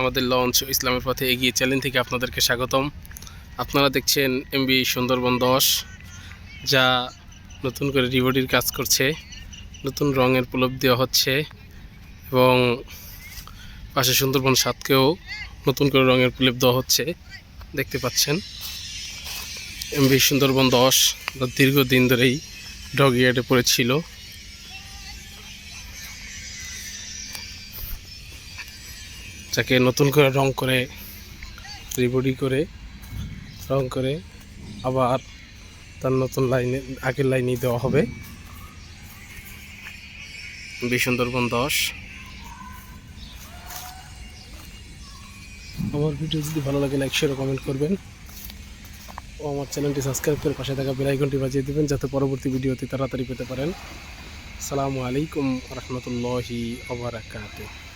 আমাদের লঞ্চ ইসলামের পথে এগিয়ে চ্যানেল থেকে আপনাদেরকে স্বাগতম। আপনারা দেখছেন এমবি সুন্দরবন দশ, যা নতুন করে রিবডির কাজ করছে, নতুন রঙের প্রলোভ দেওয়া হচ্ছে এবং পাশে সুন্দরবন সাতকেও নতুন করে রঙের প্রলেপ দেওয়া হচ্ছে। দেখতে পাচ্ছেন এমবি সুন্দরবন দশ দীর্ঘদিন ধরেই ডগিয়ার্ডে পড়েছিল। যাকে নতুন করে রং করে, রিবডি করে, রং করে আবার তার নতুন লাইনে, আগের লাইনেই দেওয়া হবে। সুন্দরবন দশ। আমার ভিডিও যদি ভালো লাগে লাইক শেয়ার কমেন্ট করবেন। ও আমার চ্যানেলটি সাবস্ক্রাইব করে পাশে থাকা বেল আইকনটি বাজিয়ে দেবেন, যাতে পরবর্তী ভিডিওতে তাড়াতাড়ি পেতে পারেন। আসসালামু আলাইকুম রহমতুল্লাহি ওবরাকাতুহ